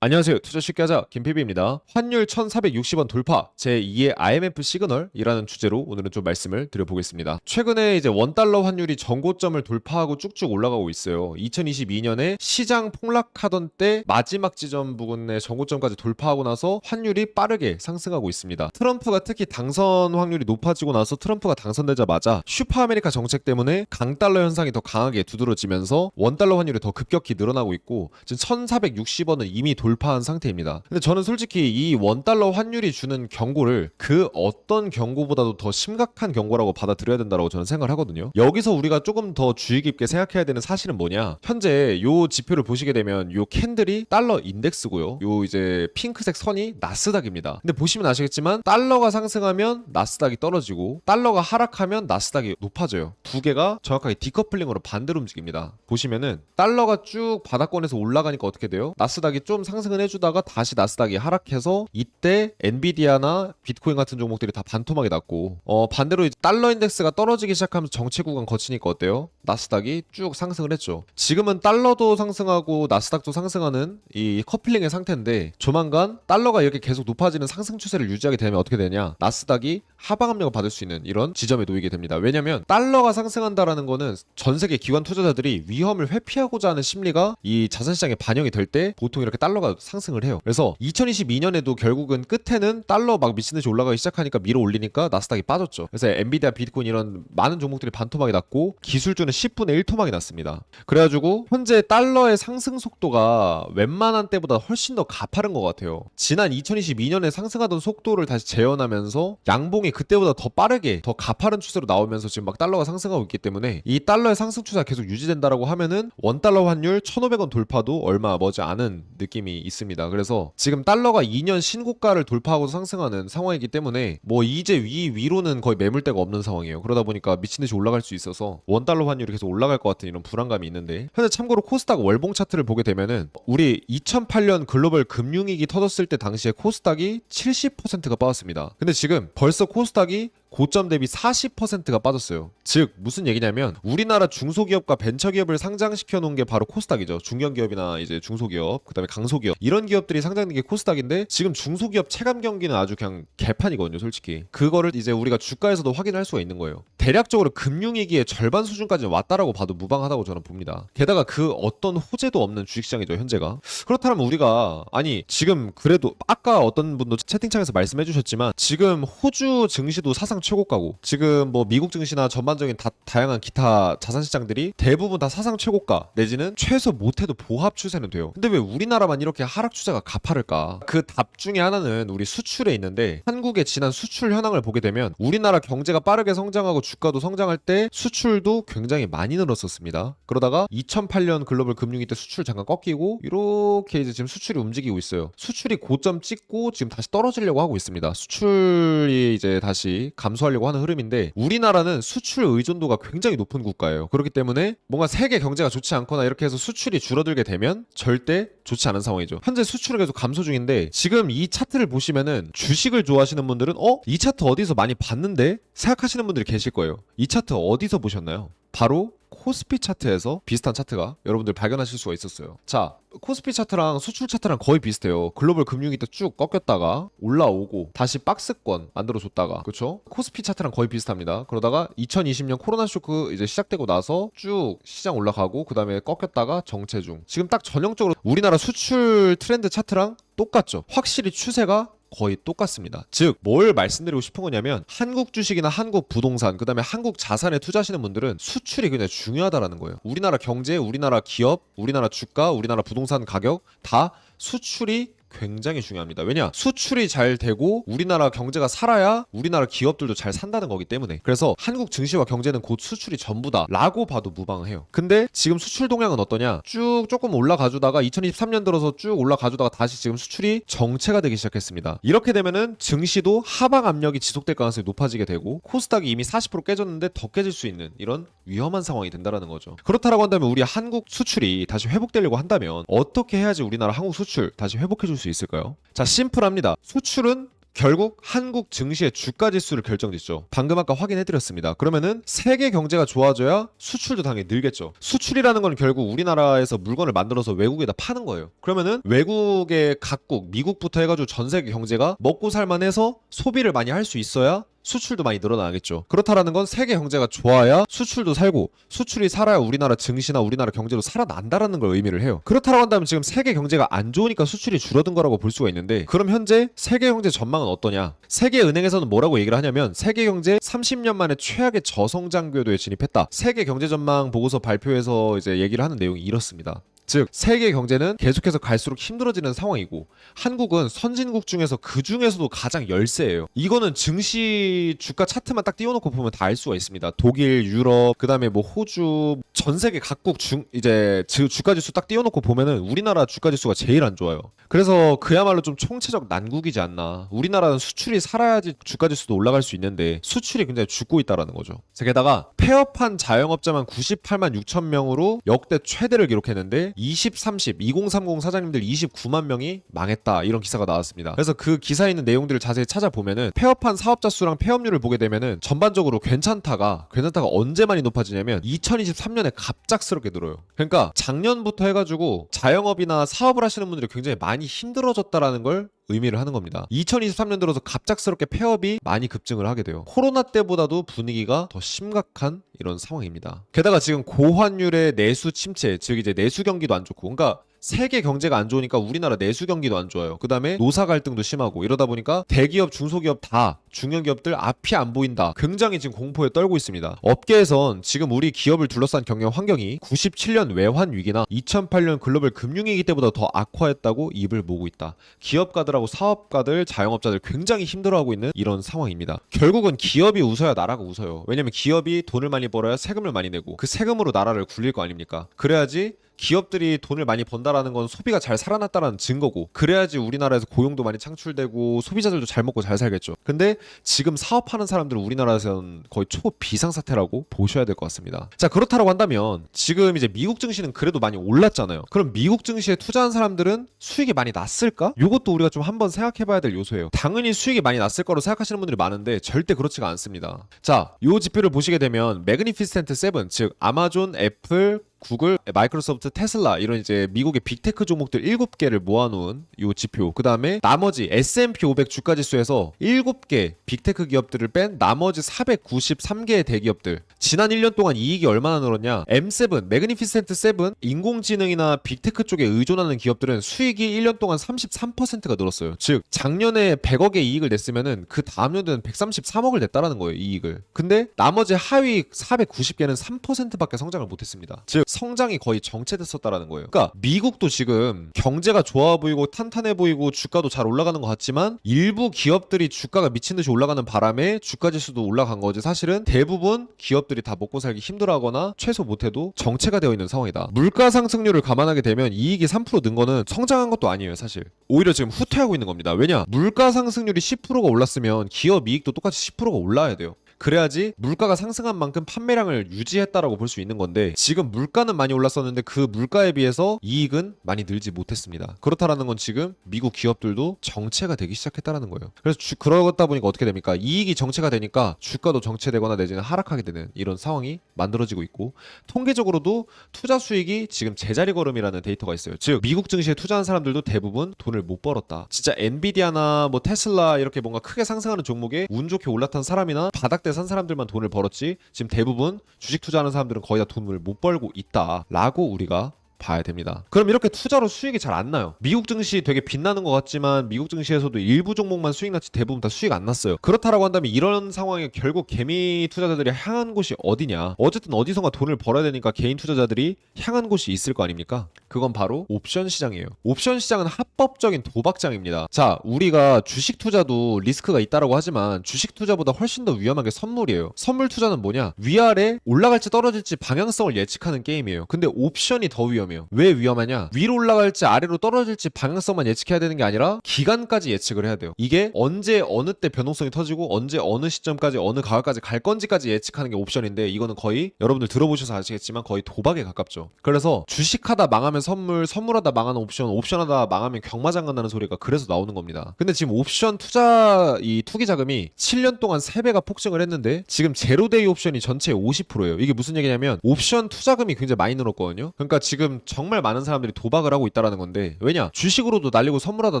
안녕하세요. 투자 쉽게 하자 김PB입니다. 환율 1460원 돌파 제2의 IMF 시그널이라는 주제로 오늘은 좀 말씀을 드려보겠습니다. 최근에 이제 원달러 환율이 전고점을 돌파하고 쭉쭉 올라가고 있어요. 2022년에 시장 폭락하던 때 마지막 지점 부근의 전고점까지 돌파하고 나서 환율이 빠르게 상승하고 있습니다. 트럼프가 특히 당선 확률이 높아지고 나서 트럼프가 당선되자마자 슈퍼 아메리카 정책 때문에 강달러 현상이 더 강하게 두드러지면서 원달러 환율이 더 급격히 늘어나고 있고 지금 1460원은 이미 돌 파한 상태입니다. 근데 저는 솔직히 이 원달러 환율이 주는 경고를 그 어떤 경고보다도 더 심각한 경고라고 받아들여야 된다고 저는 생각을 하거든요. 여기서 우리가 조금 더 주의 깊게 생각해야 되는 사실은 뭐냐? 현재 요 지표를 보시게 되면 요 캔들이 달러 인덱스고요. 요 이제 핑크색 선이 나스닥입니다. 근데 보시면 아시겠지만 달러가 상승하면 나스닥이 떨어지고 달러가 하락하면 나스닥이 높아져요. 두 개가 정확하게 디커플링으로 반대로 움직입니다. 보시면은 달러가 쭉 바닥권에서 올라가니까 어떻게 돼요? 나스닥이 좀 상 승을 해주다가 다시 나스닥이 하락해서 이때 엔비디아나 비트코인 같은 종목들이 다 반토막이 났고 어 반대로 달러 인덱스가 떨어지기 시작하면서 정체 구간 거치니까 어때요? 나스닥이 쭉 상승을 했죠. 지금은 달러도 상승하고 나스닥도 상승하는 이 커플링의 상태인데 조만간 달러가 이렇게 계속 높아지는 상승 추세를 유지하게 되면 어떻게 되냐? 나스닥이 하방 압력을 받을 수 있는 이런 지점에 놓이게 됩니다. 왜냐면 달러가 상승한다라는 거는 전 세계 기관 투자자들이 위험을 회피하고자 하는 심리가 이 자산 시장에 반영이 될 때 보통 이렇게 달러가 상승을 해요. 그래서 2022년에도 결국은 끝에는 달러 막 미친 듯이 올라가기 시작하니까 밀어 올리니까 나스닥이 빠졌죠. 그래서 엔비디아, 비트코인 이런 많은 종목들이 반토막이 났고 기술주는 10분의 1토막이 났습니다. 그래가지고 현재 달러의 상승 속도가 웬만한 때보다 훨씬 더 가파른 것 같아요. 지난 2022년에 상승하던 속도를 다시 재현하면서 양봉이 그때보다 더 빠르게 더 가파른 추세로 나오면서 지금 막 달러가 상승하고 있기 때문에 이 달러의 상승 추세가 계속 유지된다라고 하면은 원 달러 환율 1,500원 돌파도 얼마 머지 않은 느낌이 있습니다. 그래서 지금 달러가 2년 신고가를 돌파하고 상승하는 상황이기 때문에 뭐 이제 위 위로는 거의 매물대가 없는 상황이에요. 그러다 보니까 미친 듯이 올라갈 수 있어서 원 달러 환율이 계속 올라갈 것 같은 이런 불안감이 있는데 현재 참고로 코스닥 월봉 차트를 보게 되면은 우리 2008년 글로벌 금융위기 터졌을 때 당시에 코스닥이 70%가 빠졌습니다. 근데 지금 벌써 코스닥이 고점 대비 40%가 빠졌어요. 즉 무슨 얘기냐면 우리나라 중소기업과 벤처기업을 상장시켜 놓은 게 바로 코스닥이죠. 중견기업이나 이제 중소기업, 그다음에 강소기업 이런 기업들이 상장된 게 코스닥인데 지금 중소기업 체감 경기는 아주 그냥 개판이거든요, 솔직히. 그거를 이제 우리가 주가에서도 확인할 수가 있는 거예요. 대략적으로 금융위기의 절반 수준까지 왔다라고 봐도 무방하다고 저는 봅니다. 게다가 그 어떤 호재도 없는 주식시장이죠, 현재가. 그렇다면 우리가 아니 지금 그래도 아까 어떤 분도 채팅창에서 말씀해 주셨지만 지금 호주 증시도 사상 최고가고 지금 뭐 미국 증시나 전반적인 다, 다양한 기타 자산 시장들이 대부분 다 사상 최고가 내지는 최소 못해도 보합 추세는 돼요. 근데 왜 우리나라만 이렇게 하락 추세가 가파를까? 그 답 중에 하나는 우리 수출에 있는데 한국의 지난 수출 현황을 보게 되면 우리나라 경제가 빠르게 성장하고 주가도 성장할 때 수출도 굉장히 많이 늘었었습니다. 그러다가 2008년 글로벌 금융위 때 수출 잠깐 꺾이고 이렇게 이제 지금 수출이 움직이고 있어요. 수출이 고점 찍고 지금 다시 떨어지려고 하고 있습니다. 수출이 이제 다시 감 소하려고 하는 흐름인데 우리나라는 수출 의존도가 굉장히 높은 국가예요. 그렇기 때문에 뭔가 세계 경제가 좋지 않거나 이렇게 해서 수출이 줄어들게 되면 절대 좋지 않은 상황이죠. 현재 수출은 계속 감소 중인데 지금 이 차트를 보시면은 주식을 좋아하시는 분들은 어? 이 차트 어디서 많이 봤는데? 생각하시는 분들이 계실 거예요. 이 차트 어디서 보셨나요? 바로 코스피 차트에서 비슷한 차트가 여러분들 발견하실 수가 있었어요. 자, 코스피 차트랑 수출 차트랑 거의 비슷해요. 글로벌 금융위 때쭉 꺾였다가 올라오고 다시 박스권 만들어 줬다가 그렇죠? 코스피 차트랑 거의 비슷합니다. 그러다가 2020년 코로나 쇼크 이제 시작되고 나서 쭉 시장 올라가고 그 다음에 꺾였다가 정체 중. 지금 딱 전형적으로 우리나라 수출 트렌드 차트랑 똑같죠. 확실히 추세가 거의 똑같습니다. 즉, 뭘 말씀드리고 싶은 거냐면 한국 주식이나 한국 부동산, 그다음에 한국 자산에 투자하시는 분들은 수출이 굉장히 중요하다라는 거예요. 우리나라 경제, 우리나라 기업, 우리나라 주가, 우리나라 부동산 가격 다 수출이 굉장히 중요합니다. 왜냐? 수출이 잘 되고 우리나라 경제가 살아야 우리나라 기업들도 잘 산다는 거기 때문에. 그래서 한국 증시와 경제는 곧 수출이 전부다라고 봐도 무방해요. 근데 지금 수출 동향은 어떠냐? 쭉 조금 올라가주다가 2023년 들어서 쭉 올라가주다가 다시 지금 수출이 정체가 되기 시작했습니다. 이렇게 되면은 증시도 하방 압력이 지속될 가능성이 높아지게 되고 코스닥이 이미 40% 깨졌는데 더 깨질 수 있는 이런 위험한 상황이 된다라는 거죠. 그렇다라고 한다면 우리 한국 수출이 다시 회복되려고 한다면 어떻게 해야지 우리나라 한국 수출 다시 회복해 줄수 있을까요? 자, 심플합니다. 수출은 결국 한국 증시의 주가 지수를 결정짓죠. 방금 아까 확인해드렸습니다. 그러면은 세계 경제가 좋아져야 수출도 당연히 늘겠죠. 수출이라는 건 결국 우리나라에서 물건을 만들어서 외국에다 파는 거예요. 그러면은 외국의 각국, 미국부터 해가지고 전 세계 경제가 먹고 살만해서 소비를 많이 할 수 있어야 수출도 많이 늘어나겠죠. 그렇다라는 건 세계 경제가 좋아야 수출도 살고 수출이 살아야 우리나라 증시나 우리나라 경제도 살아난다라는 걸 의미를 해요. 그렇다고 한다면 지금 세계 경제가 안 좋으니까 수출이 줄어든 거라고 볼 수가 있는데 그럼 현재 세계 경제 전망은 어떠냐? 세계 은행에서는 뭐라고 얘기를 하냐면 세계 경제 30년 만에 최악의 저성장 궤도에 진입했다. 세계 경제 전망 보고서 발표에서 이제 얘기를 하는 내용이 이렇습니다. 즉 세계 경제는 계속해서 갈수록 힘들어지는 상황이고 한국은 선진국 중에서 그 중에서도 가장 열세예요. 이거는 증시 주가 차트만 딱 띄워놓고 보면 다 알 수가 있습니다. 독일, 유럽, 그다음에 뭐 호주, 전 세계 각국 중 이제 주- 주가 지수 딱 띄워놓고 보면은 우리나라 주가 지수가 제일 안 좋아요. 그래서 그야말로 좀 총체적 난국이지 않나. 우리나라는 수출이 살아야지 주가 지수도 올라갈 수 있는데 수출이 굉장히 죽고 있다라는 거죠. 자, 게다가 폐업한 자영업자만 98만 6천 명으로 역대 최대를 기록했는데 20, 30, 2030 사장님들 29만 명이 망했다 이런 기사가 나왔습니다. 그래서 그 기사에 있는 내용들을 자세히 찾아보면은 폐업한 사업자 수랑 폐업률을 보게 되면은 전반적으로 괜찮다가 괜찮다가 언제 많이 높아지냐면 2023년에 갑작스럽게 늘어요. 그러니까 작년부터 해가지고 자영업이나 사업을 하시는 분들이 굉장히 많이 힘들어졌다라는 걸 의미를 하는 겁니다. 2023년 들어서 갑작스럽게 폐업이 많이 급증을 하게 돼요. 코로나 때보다도 분위기가 더 심각한 이런 상황입니다. 게다가 지금 고환율의 내수 침체, 즉 이제 내수 경기도 안 좋고, 그러니까 세계 경제가 안 좋으니까 우리나라 내수 경기도 안 좋아요. 그 다음에 노사 갈등도 심하고 이러다 보니까 대기업, 중소기업 다 중견 기업들 앞이 안 보인다. 굉장히 지금 공포에 떨고 있습니다. 업계에선 지금 우리 기업을 둘러싼 경영 환경이 97년 외환 위기나 2008년 글로벌 금융위기 때보다 더 악화했다고 입을 모으고 있다. 기업가들하고 사업가들, 자영업자들 굉장히 힘들어하고 있는 이런 상황입니다. 결국은 기업이 웃어야 나라가 웃어요. 왜냐면 기업이 돈을 많이 벌어야 세금을 많이 내고 그 세금으로 나라를 굴릴 거 아닙니까? 그래야지 기업들이 돈을 많이 번다라는 건 소비가 잘 살아났다는 증거고 그래야지 우리나라에서 고용도 많이 창출되고 소비자들도 잘 먹고 잘 살겠죠. 근데 지금 사업하는 사람들은 우리나라에서는 거의 초 비상사태라고 보셔야 될 것 같습니다. 자 그렇다고 한다면 지금 이제 미국 증시는 그래도 많이 올랐잖아요. 그럼 미국 증시에 투자한 사람들은 수익이 많이 났을까? 이것도 우리가 좀 한번 생각해봐야 될 요소예요. 당연히 수익이 많이 났을 거로 생각하시는 분들이 많은데 절대 그렇지가 않습니다. 자, 요 지표를 보시게 되면 매그니피센트 7, 즉 아마존, 애플, 구글, 마이크로소프트, 테슬라 이런 이제 미국의 빅테크 종목들 7개를 모아놓은 요 지표. 그 다음에 나머지 S&P 500 주가 지수에서 7개 빅테크 기업들을 뺀 나머지 493개의 대기업들. 지난 1년 동안 이익이 얼마나 늘었냐? M7, 매그니피센트 7, 인공지능이나 빅테크 쪽에 의존하는 기업들은 수익이 1년 동안 33%가 늘었어요. 즉 작년에 100억의 이익을 냈으면은 그 다음 년도에는 133억을 냈다라는 거예요. 이익을. 근데 나머지 하위 490개는 3%밖에 성장을 못했습니다. 즉 성장이 거의 정체됐었다라는 거예요. 그러니까 미국도 지금 경제가 좋아 보이고 탄탄해 보이고 주가도 잘 올라가는 것 같지만 일부 기업들이 주가가 미친 듯이 올라가는 바람에 주가 지수도 올라간 거지 사실은 대부분 기업들이 다 먹고 살기 힘들어하거나 최소 못해도 정체가 되어 있는 상황이다. 물가 상승률을 감안하게 되면 이익이 3%는 거는 성장한 것도 아니에요 사실. 오히려 지금 후퇴하고 있는 겁니다. 왜냐 물가 상승률이 10%가 올랐으면 기업 이익도 똑같이 10%가 올라야 돼요. 그래야지 물가가 상승한 만큼 판매량을 유지했다라고 볼 수 있는 건데 지금 물가는 많이 올랐었는데 그 물가에 비해서 이익은 많이 늘지 못했습니다. 그렇다라는 건 지금 미국 기업들도 정체가 되기 시작했다라는 거예요. 그래서 주, 그러다 보니까 어떻게 됩니까? 이익이 정체가 되니까 주가도 정체되거나 내지는 하락하게 되는 이런 상황이 만들어지고 있고 통계적으로도 투자 수익이 지금 제자리 걸음이라는 데이터가 있어요. 즉 미국 증시에 투자한 사람들도 대부분 돈을 못 벌었다. 진짜 엔비디아나 뭐 테슬라 이렇게 뭔가 크게 상승하는 종목에 운 좋게 올라탄 사람이나 바닥 대산 사람들만 돈을 벌었지 지금 대부분 주식 투자하는 사람들은 거의 다 돈을 못 벌고 있다라고 우리가 봐야 됩니다. 그럼 이렇게 투자로 수익이 잘 안 나요. 미국 증시 되게 빛나는 것 같지만 미국 증시에서도 일부 종목만 수익 났지 대부분 다 수익 안 났어요. 그렇다라고 한다면 이런 상황에 결국 개미 투자자들이 향한 곳이 어디냐? 어쨌든 어디선가 돈을 벌어야 되니까 개인 투자자들이 향한 곳이 있을 거 아닙니까? 그건 바로 옵션 시장이에요. 옵션 시장은 합법적인 도박장입니다. 자, 우리가 주식 투자도 리스크가 있다라고 하지만 주식 투자보다 훨씬 더 위험한 게 선물이에요. 선물 투자는 뭐냐? 위아래 올라갈지 떨어질지 방향성을 예측하는 게임이에요. 근데 옵션이 더 위험 해요. 왜 위험하냐? 위로 올라갈지 아래로 떨어질지 방향성만 예측해야 되는 게 아니라 기간까지 예측을 해야 돼요. 이게 언제 어느 때 변동성이 터지고 언제 어느 시점까지 어느 가격까지 갈 건지까지 예측하는 게 옵션인데 이거는 거의 여러분들 들어보셔서 아시겠지만 거의 도박에 가깝죠. 그래서 주식하다 망하면 선물, 선물하다 망하는 옵션, 옵션하다 망하면 경마장 간다는 소리가 그래서 나오는 겁니다. 근데 지금 옵션 투자 이 투기 자금이 7년 동안 3배가 폭증을 했는데 지금 제로데이 옵션이 전체의 50%예요. 이게 무슨 얘기냐면 옵션 투자금이 굉장히 많이 늘었거든요. 그러니까 지금 정말 많은 사람들이 도박을 하고 있다라는 건데 왜냐? 주식으로도 날리고 선물하다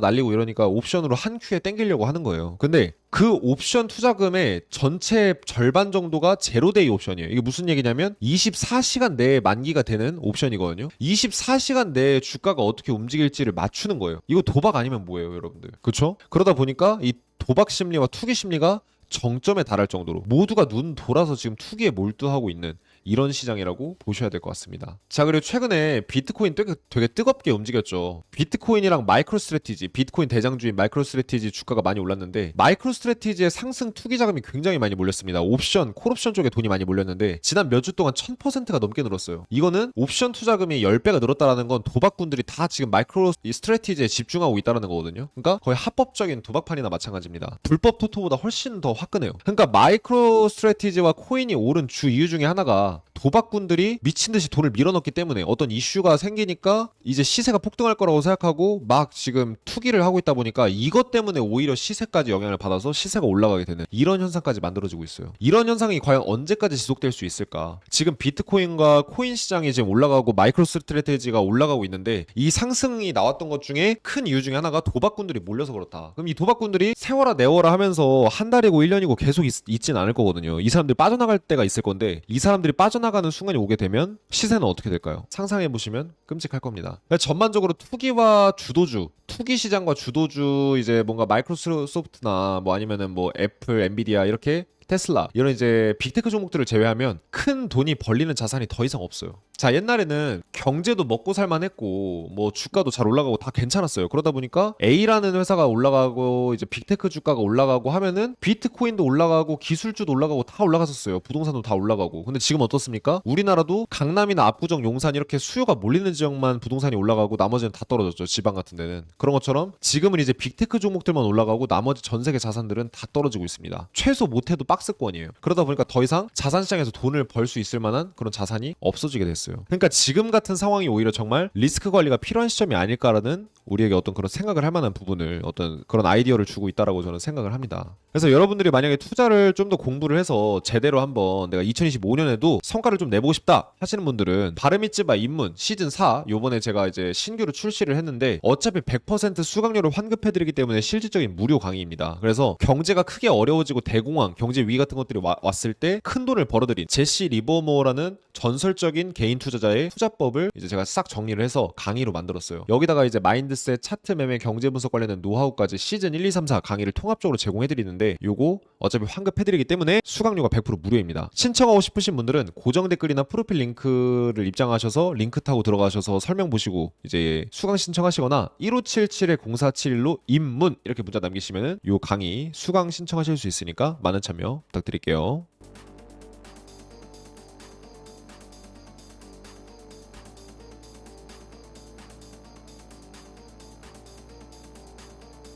날리고 이러니까 옵션으로 한 큐에 땡기려고 하는 거예요. 근데 그 옵션 투자금의 전체 절반 정도가 제로데이 옵션이에요. 이게 무슨 얘기냐면 24시간 내에 만기가 되는 옵션이거든요. 24시간 내에 주가가 어떻게 움직일지를 맞추는 거예요. 이거 도박 아니면 뭐예요, 여러분들? 그렇죠? 그러다 보니까 이 도박 심리와 투기 심리가 정점에 달할 정도로 모두가 눈 돌아서 지금 투기에 몰두하고 있는 이런 시장이라고 보셔야 될 것 같습니다. 자, 그리고 최근에 비트코인 되게, 되게 뜨겁게 움직였죠. 비트코인이랑 마이크로 스트레티지, 비트코인 대장주인 마이크로 스트레티지 주가가 많이 올랐는데 마이크로 스트레티지의 상승 투기 자금이 굉장히 많이 몰렸습니다. 옵션, 콜옵션 쪽에 돈이 많이 몰렸는데 지난 몇 주 동안 1000%가 넘게 늘었어요. 이거는 옵션 투자금이 10배가 늘었다라는 건 도박꾼들이 다 지금 마이크로 이 스트레티지에 집중하고 있다라는 거거든요. 그러니까 거의 합법적인 도박판이나 마찬가지입니다. 불법 토토보다 훨씬 더 화끈해요. 그러니까 마이크로 스트레티지와 코인이 오른 주 이유 중에 하나가 도박꾼들이 미친 듯이 돈을 밀어넣기 때문에 어떤 이슈가 생기니까 이제 시세가 폭등할 거라고 생각하고 막 지금 투기를 하고 있다 보니까 이것 때문에 오히려 시세까지 영향을 받아서 시세가 올라가게 되는 이런 현상까지 만들어지고 있어요. 이런 현상이 과연 언제까지 지속될 수 있을까? 지금 비트코인과 코인 시장이 지금 올라가고 마이크로 스트레테지가 올라가고 있는데 이 상승이 나왔던 것 중에 큰 이유 중에 하나가 도박꾼들이 몰려서 그렇다. 그럼 이 도박꾼들이 세워라 내워라 하면서 한 달이고 1년이고 계속 있, 있진 않을 거거든요. 이 사람들이 빠져나갈 때가 있을 건데 이 사람들이 빠져나가는 순간이 오게 되면 시세는 어떻게 될까요? 상상해 보시면 끔찍할 겁니다. 그러니까 전반적으로 투기와 주도주, 투기 시장과 주도주 이제 뭔가 마이크로소프트나 뭐 아니면은 뭐 애플, 엔비디아 이렇게 테슬라 이런 이제 빅테크 종목들을 제외하면 큰 돈이 벌리는 자산이 더 이상 없어요. 자 옛날에는 경제도 먹고 살만했고 뭐 주가도 잘 올라가고 다 괜찮았어요. 그러다 보니까 A라는 회사가 올라가고 이제 빅테크 주가가 올라가고 하면은 비트코인도 올라가고 기술주도 올라가고 다 올라갔었어요. 부동산도 다 올라가고. 근데 지금 어떻습니까? 우리나라도 강남이나 압구정, 용산 이렇게 수요가 몰리는 지역만 부동산이 올라가고 나머지는 다 떨어졌죠. 지방 같은 데는. 그런 것처럼 지금은 이제 빅테크 종목들만 올라가고 나머지 전 세계 자산들은 다 떨어지고 있습니다. 최소 못해도 박스권이에요. 그러다 보니까 더 이상 자산 시장에서 돈을 벌 수 있을 만한 그런 자산이 없어지게 됐어요. 그러니까 지금 같은 상황이 오히려 정말 리스크 관리가 필요한 시점이 아닐까라는 우리에게 어떤 그런 생각을 할 만한 부분을 어떤 그런 아이디어를 주고 있다라고 저는 생각을 합니다. 그래서 여러분들이 만약에 투자를 좀 더 공부를 해서 제대로 한번 내가 2025년에도 성과를 좀 내보고 싶다 하시는 분들은 바르미츠바 입문 시즌 4 요번에 제가 이제 신규로 출시를 했는데 어차피 100% 수강료를 환급해 드리기 때문에 실질적인 무료 강의입니다. 그래서 경제가 크게 어려워지고 대공황, 경제 위기 같은 것들이 와- 왔을 때 큰 돈을 벌어들인 제시 리버모어라는 전설적인 개인 투자자의 투자법을 이제 제가 싹 정리를 해서 강의로 만들었어요. 여기다가 이제 마인드셋, 차트 매매, 경제 분석 관련된 노하우까지 시즌 1, 2, 3, 4 강의를 통합적으로 제공해 드리는데 요거 어차피 환급해 드리기 때문에 수강료가 100% 무료입니다. 신청하고 싶으신 분들은 고정 댓글이나 프로필 링크를 입장하셔서 링크 타고 들어가셔서 설명 보시고 이제 수강 신청하시거나 1577-0471로 입문 이렇게 문자 남기시면은 요 강의 수강 신청하실 수 있으니까 많은 참여 부탁드릴게요.